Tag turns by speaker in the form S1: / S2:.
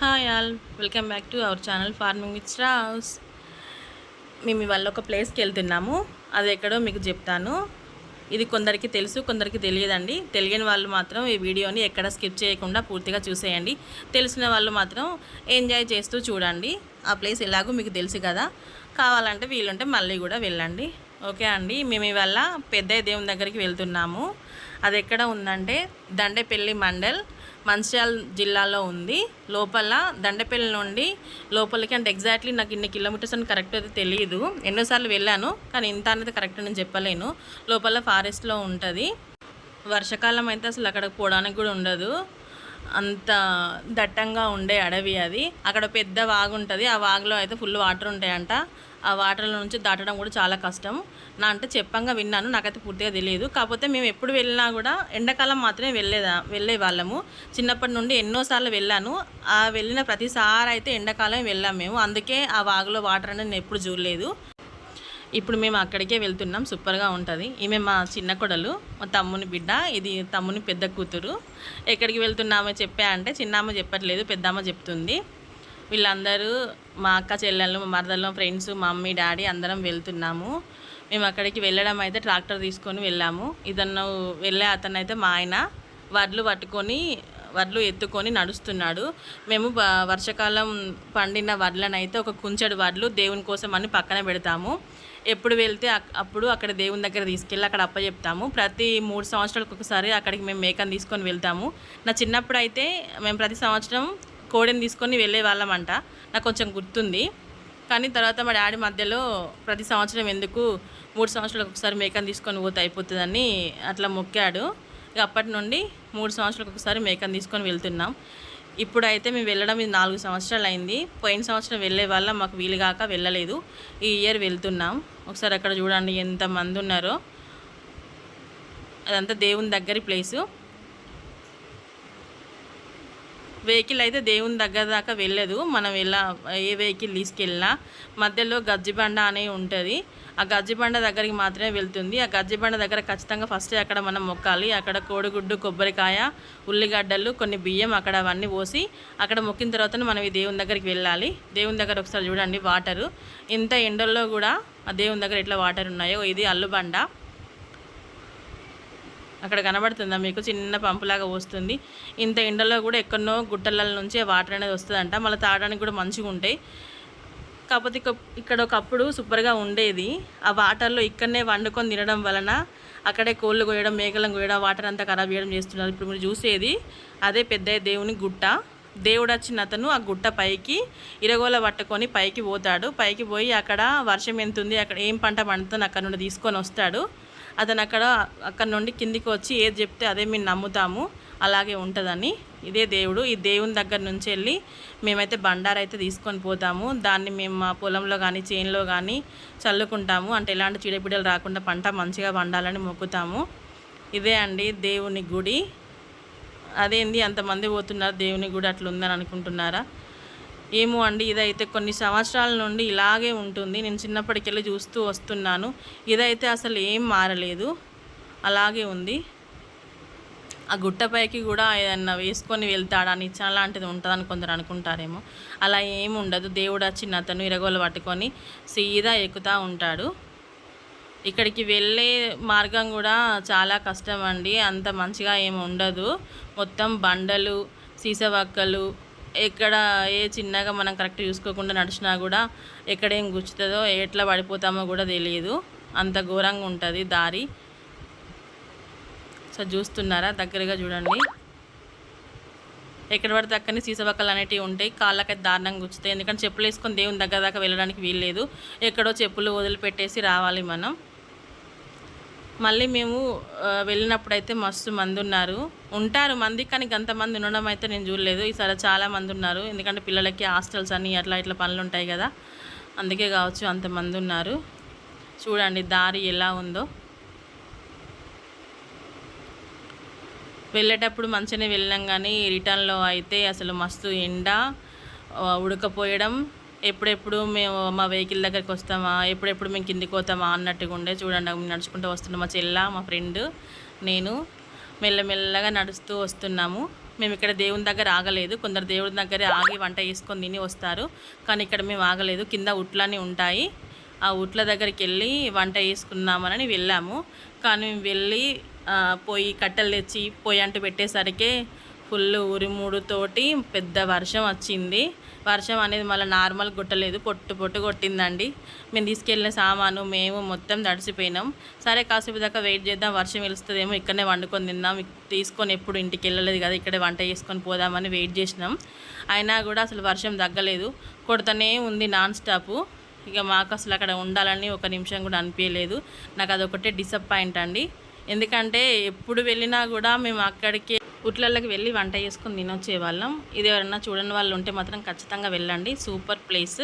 S1: Hi all welcome back to our channel farming with straws మేము ఇవాళ ఒక ప్లేస్కి వెళ్తున్నాము. అది ఎక్కడో మీకు చెప్తాను. ఇది కొందరికి తెలుసు కొందరికి తెలియదండి. తెలియని వాళ్ళు మాత్రం ఈ వీడియోని ఎక్కడ స్కిప్ చేయకుండా పూర్తిగా చూసేయండి. తెలిసిన వాళ్ళు మాత్రం ఎంజాయ్ చేస్తూ చూడండి. ఆ ప్లేస్ ఎలాగో మీకు తెలుసు కదా. కావాలంటే వీలుంటే మళ్ళీ కూడా వెళ్ళండి. ఓకే అండి? మేము ఇవాళ పెద్ద దేవుని దగ్గరికి వెళ్తున్నాము. అది ఎక్కడ ఉందంటే దండేపల్లి మండల్ మంచిర్యాల జిల్లాలో ఉంది. లోపల దండపల్లి నుండి లోపలికి అంటే ఎగ్జాక్ట్లీ నాకు ఇన్ని కిలోమీటర్స్ అని కరెక్ట్ అయితే తెలియదు ఎన్నోసార్లు వెళ్ళాను కానీ ఇంత అనేది కరెక్ట్ నేను చెప్పలేను. లోపల ఫారెస్ట్లో ఉంటుంది. వర్షాకాలం అయితే అసలు అక్కడికి పోవడానికి కూడా ఉండదు. అంత దట్టంగా ఉండే అడవి అది. అక్కడ పెద్ద వాగు ఉంటుంది. ఆ వాగులో అయితే ఫుల్ వాటర్ ఉంటాయంట. ఆ వాటర్లో నుంచి దాటడం కూడా చాలా కష్టం. నా అంటే చెప్పంగా విన్నాను నాకైతే పూర్తిగా తెలియదు కాకపోతే మేము ఎప్పుడు వెళ్ళినా కూడా ఎండాకాలం మాత్రమే వెళ్ళేదా వెళ్ళే వాళ్ళము. చిన్నప్పటి నుండి ఎన్నోసార్లు వెళ్ళాను. ఆ వెళ్ళిన ప్రతిసారి అయితే ఎండాకాలం వెళ్ళాం మేము. అందుకే ఆ వాగులో వాటర్ అనేది నేను ఎప్పుడు చూడలేదు. ఇప్పుడు మేము అక్కడికే వెళ్తున్నాం. సూపర్గా ఉంటుంది. ఈమె మా చిన్న కొడలు మా తమ్ముని బిడ్డ. ఇది తమ్ముని పెద్ద కూతురు. ఎక్కడికి వెళ్తున్నామో చెప్పా అంటే చిన్నమ్మ చెప్పట్లేదు పెద్దమ్మ చెప్తుంది. వీళ్ళందరూ మా అక్క చెల్లెళ్ళు మా మరదల్లో ఫ్రెండ్స్ మమ్మీ డాడీ అందరం వెళ్తున్నాము. మేము అక్కడికి వెళ్ళడం అయితే ట్రాక్టర్ తీసుకొని వెళ్ళాము. ఇతను వెళ్ళే అతను అయితే మా ఆయన వడ్లు పట్టుకొని వడ్లు ఎత్తుకొని నడుస్తున్నాడు. మేము వర్షాకాలం పండిన వడ్లను అయితే ఒక కుంచెడు వడ్లు దేవుని కోసం అని పక్కన పెడతాము. ఎప్పుడు వెళ్తే అప్పుడు అక్కడ దేవుని దగ్గర తీసుకెళ్ళి అక్కడ అప్పచెప్తాము. ప్రతి మూడు సంవత్సరాలకు ఒకసారి అక్కడికి మేము మేకను తీసుకొని వెళ్తాము. నా చిన్నప్పుడు అయితే మేము ప్రతి సంవత్సరం కోడిని తీసుకొని వెళ్ళే వాళ్ళమంట. నాకు కొంచెం గుర్తుంది. కానీ తర్వాత మా డాడీ మధ్యలో ప్రతి సంవత్సరం ఎందుకు మూడు సంవత్సరాలకు ఒకసారి మేకను తీసుకొని పోతే అయిపోతుందని అట్లా మొక్కాడు. ఇక అప్పటి నుండి మూడు సంవత్సరాలకు ఒకసారి మేకను తీసుకొని వెళ్తున్నాం. ఇప్పుడైతే మేము వెళ్ళడం ఇది నాలుగు సంవత్సరాలు అయింది పోయిన సంవత్సరం వెళ్ళే వల్ల మాకు వీలుగాక వెళ్ళలేదు. ఈ ఇయర్ వెళ్తున్నాం. ఒకసారి అక్కడ చూడండి ఎంతమంది ఉన్నారో. అదంతా దేవుని దగ్గరి ప్లేసు. వెహికల్ అయితే దేవుని దగ్గర దాకా వెళ్ళదు. మనం ఎలా ఏ వెహికల్ తీసుకెళ్ళినా మధ్యలో గజ్జిబండ అనేది ఉంటుంది. ఆ గజ్జిబండ దగ్గరికి మాత్రమే వెళ్తుంది. ఆ గజ్జిబండ దగ్గర ఖచ్చితంగా ఫస్ట్ అక్కడ మనం మొక్కాలి. అక్కడ కోడిగుడ్డు కొబ్బరికాయ ఉల్లిగడ్డలు కొన్ని బియ్యం అక్కడ అవన్నీ పోసి అక్కడ మొక్కిన తర్వాత మనం ఈ దేవుని దగ్గరికి వెళ్ళాలి. దేవుని దగ్గర ఒకసారి చూడండి వాటరు. ఇంత ఎండల్లో కూడా ఆ దేవుని దగ్గర ఎట్లా వాటర్ ఉన్నాయో ఇది అల్లుబండ. అక్కడ కనబడుతుందా? మీకు చిన్న పంపులాగా వస్తుంది. ఇంత ఎండలో కూడా ఎక్కడో గుట్టల నుంచి వాటర్ అనేది వస్తుందంట. మళ్ళీ తాగడానికి కూడా మంచిగా ఉంటాయి. కాకపోతే ఇక్కడ ఒకప్పుడు సూపర్గా ఉండేది. ఆ వాటర్లో ఇక్కడనే వండుకొని తినడం వలన అక్కడే కోళ్ళు కోయడం మేకలను కోయడం వాటర్ అంతా ఖరాబ్ చేయడం చేస్తున్నారు. ఇప్పుడు మీరు చూసేది అదే పెద్ద దేవుని గుట్ట. దేవుడు వచ్చిన అతను ఆ గుట్ట పైకి ఇరగోల పట్టుకొని పైకి పోతాడు. పైకి పోయి అక్కడ వర్షం ఎంత ఉంది అక్కడ ఏం పంట పండుతుంది అక్కడ నుండి తీసుకొని వస్తాడు. అతను అక్కడ అక్కడ నుండి కిందికి వచ్చి ఏది చెప్తే అదే మేము నమ్ముతాము అలాగే ఉంటుందని. ఇదే దేవుడు. ఈ దేవుని దగ్గర నుంచి వెళ్ళి మేమైతే బండారు అయితే తీసుకొని పోతాము. దాన్ని మేము మా పొలంలో కానీ చేనులో కానీ చల్లుకుంటాము. అంటే ఎలాంటి చీడపిడలు రాకుండా పంట మంచిగా పండాలని మొక్కుతాము. ఇదే అండి దేవుని గుడి. అదేంది? అంతమంది పోతున్నారు దేవుని గుడి అట్లా ఉందని అనుకుంటున్నారా? ఏమో అండి ఇదైతే కొన్ని సంవత్సరాల నుండి ఇలాగే ఉంటుంది. నేను చిన్నప్పటికెళ్ళి చూస్తూ వస్తున్నాను. ఇదైతే అసలు ఏం మారలేదు. అలాగే ఉంది. ఆ గుట్టపైకి కూడా ఏదన్నా వేసుకొని వెళ్తాడా నిచ్చెన లాంటిది ఉంటుందని కొందరు అనుకుంటారేమో. అలా ఏమి ఉండదు. దేవుడు వచ్చిన అతను ఇరగోలు పట్టుకొని సీదా ఎక్కుతూ ఉంటాడు. ఇక్కడికి వెళ్ళే మార్గం కూడా చాలా కష్టం అండి. అంత మంచిగా ఏమి ఉండదు. మొత్తం బండలు సీసవక్కలు ఎక్కడ ఏ చిన్నగా మనం కరెక్ట్ చూసుకోకుండా నడిచినా కూడా ఎక్కడేం గుచ్చుతుందో ఎట్లా పడిపోతామో కూడా తెలియదు. అంత ఘోరంగా ఉంటుంది దారి. సో చూస్తున్నారా? దగ్గరగా చూడండి. ఎక్కడ పడితే అక్కడనే సీసవక్కలు అనేటివి ఉంటాయి. కాళ్ళకైతే దారుణంగా గుచ్చుతాయి. ఎందుకంటే చెప్పులు వేసుకొని దేవుని దగ్గర దాకా వెళ్ళడానికి వీల్లేదు. ఎక్కడో చెప్పులు వదిలిపెట్టేసి రావాలి మనం. మళ్ళీ మేము వెళ్ళినప్పుడైతే మస్తు మంది ఉన్నారు ఉంటారు మంది కానీ అంతమంది ఉండడం అయితే నేను చూడలేదు. ఈసారి చాలా మంది ఉన్నారు. ఎందుకంటే పిల్లలకి హాస్టల్స్ అని అట్లా ఇట్లా పనులు ఉంటాయి కదా. అందుకే కావచ్చు అంతమంది ఉన్నారు. చూడండి దారి ఎలా ఉందో. వెళ్ళేటప్పుడు మంచిగానే వెళ్ళాం కానీ రిటర్న్లో అయితే అసలు మస్తు ఎండ ఉడకపోయడం ఎప్పుడెప్పుడు మేము మా వెహికల్ దగ్గరికి వస్తామా? ఎప్పుడెప్పుడు మేము కిందికి పోతామా? అన్నట్టుగా ఉండే చూడండి మేము నడుచుకుంటూ వస్తున్నాం. మా చెల్ల మా ఫ్రెండ్ నేను మెల్లమెల్లగా నడుస్తూ వస్తున్నాము. మేము ఇక్కడ దేవుని దగ్గర ఆగలేదు. కొందరు దేవుడి దగ్గరే ఆగి వంట చేసుకొని తిని వస్తారు. కానీ ఇక్కడ మేము ఆగలేదు. కింద ఉట్లని ఉంటాయి. ఆ ఉట్ల దగ్గరికి వెళ్ళి వంట చేసుకుందామని వెళ్ళాము. కానీ మేము వెళ్ళి పోయి కట్టెలు తెచ్చి పోయి అంటూ పెట్టేసరికి ఫుల్ ఉరిముడుతోటి పెద్ద వర్షం వచ్చింది. వర్షం అనేది మళ్ళీ నార్మల్ కొట్టలేదు పొట్టు పొట్టు కొట్టిందండి. మేము తీసుకెళ్ళిన సామాను మేము మొత్తం తడిసిపోయినాం. సరే కాసేపు దాకా వెయిట్ చేద్దాం వర్షం వెలుస్తుందేమో ఇక్కడనే వండుకొని తిందాం. తీసుకొని ఎప్పుడు ఇంటికి వెళ్ళలేదు కదా ఇక్కడే వంట చేసుకొని పోదామని వెయిట్ చేసినాం. అయినా కూడా అసలు వర్షం తగ్గలేదు. కొడుతూనే ఉంది నాన్ స్టాపు. ఇక మాకు అసలు అక్కడ ఉండాలని ఒక నిమిషం కూడా అనిపించలేదు. నాకు అదొకటే డిసప్పాయింట్ అండి. ఎందుకంటే ఎప్పుడు వెళ్ళినా కూడా మేము అక్కడికి ఉట్లలోకి వెళ్ళి వంట చేసుకుని తినొచ్చే వాళ్ళం ఇది ఎవరన్నా చూడని వాళ్ళు ఉంటే మాత్రం ఖచ్చితంగా వెళ్ళండి. Super place.